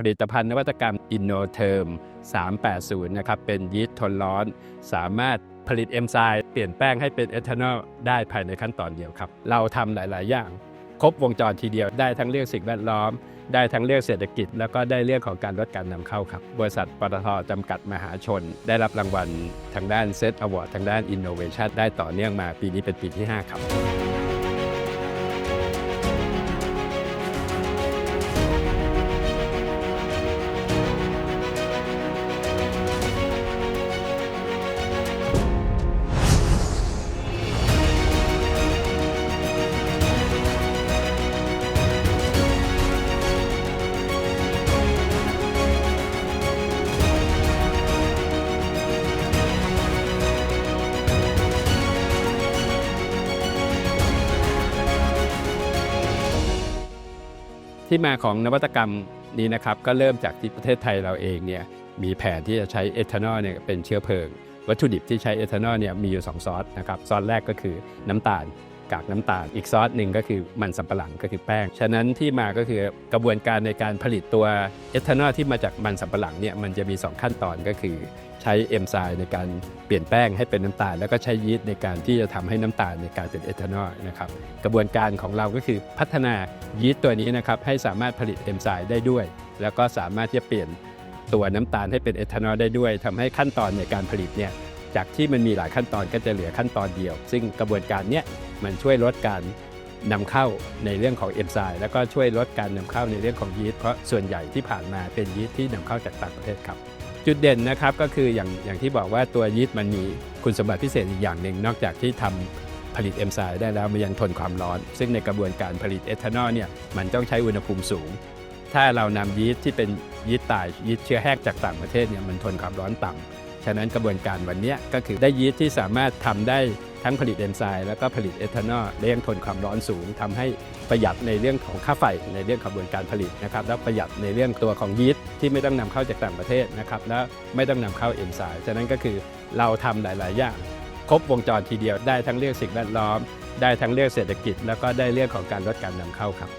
ผลิตภัณฑ์นวัตกรรม InnoTerm 380 นะครับ เป็นยีสต์ทนร้อน สามารถผลิตเอนไซม์เปลี่ยนแป้งให้เป็นเอทานอลได้ภายในขั้นตอนเดียวครับ เราทำหลาย ๆ อย่าง ครบวงจรทีเดียวได้ทั้งเรื่องสิ่งแวดล้อม ได้ทั้งเรื่องเศรษฐกิจ แล้วก็ได้เรื่องของการลดการนำเข้าครับ บริษัทปตทจำกัดมหาชน ได้รับรางวัลทางด้านเซตอวอร์ดทางด้าน Innovation ได้ต่อเนื่องมาปีนี้เป็นปีที่ 5 ครับ ที่มาของนวัตกรรมนี้นะครับก็เริ่มจากที่ประเทศไทยเราเองเนี่ยมีแผนที่จะใช้เอทานอลเนี่ยเป็นเชื้อเพลิง วัตถุดิบที่ใช้เอทานอลเนี่ยมีอยู่ 2 ซอสนะครับซอสแรกก็คือน้ำตาล กากน้ำตาล อีกซอสหนึ่งก็คือมันสำปะหลังก็คือแป้ง ฉะนั้นที่มาก็คือกระบวนการในการผลิตตัวเอทานอลที่มาจากมันสำปะหลังเนี่ยมันจะมี 2 ขั้นตอนก็คือ ใช้เอนไซม์ในการเปลี่ยนแป้งให้เป็นน้ำตาล แล้วก็ใช้ยีสต์ในการที่จะทำให้น้ำตาลในการเป็นเอทานอลนะครับกระบวนการของเราก็คือพัฒนายีสต์ตัวนี้นะครับให้สามารถผลิตเอนไซม์ได้ด้วย แล้วก็สามารถที่จะเปลี่ยนตัวน้ำตาลให้เป็นเอทานอลได้ด้วยทำให้ขั้นตอนในการผลิตเนี่ย จากที่มันมีหลายขั้นตอนก็จะเหลือขั้นตอนเดียว ซึ่งกระบวนการนี้มันช่วยลดการนำเข้าในเรื่องของเอนไซม์แล้วก็ช่วยลดการนำเข้าในเรื่องของยีสต์เพราะส่วนใหญ่ที่ผ่านมาเป็นยีสต์ที่นำเข้าจากต่างประเทศครับ จุดเด่นนะครับก็คืออย่างอย่างที่บอกว่าตัวยีสต์มันมีคุณสมบัติพิเศษอีกอย่างหนึ่งนอกจากที่ทำผลิตเอนไซม์ได้แล้วมันยังทนความร้อน ซึ่งในกระบวนการผลิตเอทานอลเนี่ยมันต้องใช้อุณหภูมิสูง ถ้าเรานำยีสต์ที่เป็นยีสต์ตายยีสต์เชื้อแห้งจากต่างประเทศเนี่ยมันทนความร้อนต่ำ ฉะนั้นกระบวนการวันนี้ก็คือได้ยีสต์ที่สามารถทำได้ทั้งผลิตเอนไซม์แล้วก็ผลิตเอทานอลและยังทนความร้อนสูงทำให้ประหยัดในเรื่องของค่าไฟในเรื่องกระบวนการผลิตนะครับแล้วประหยัดในเรื่องตัวของยีสต์ที่ไม่ต้องนำเข้าจากต่างประเทศนะครับแล้วไม่ต้องนำเข้าเอนไซม์ฉะนั้นก็คือเราทำหลาย ๆ อย่างครบวงจรทีเดียวได้ทั้งเรื่องสิ่งแวดล้อม ได้ทั้งเรื่องเศรษฐกิจ แล้วก็ได้เรื่องของการลดการนำเข้าครับ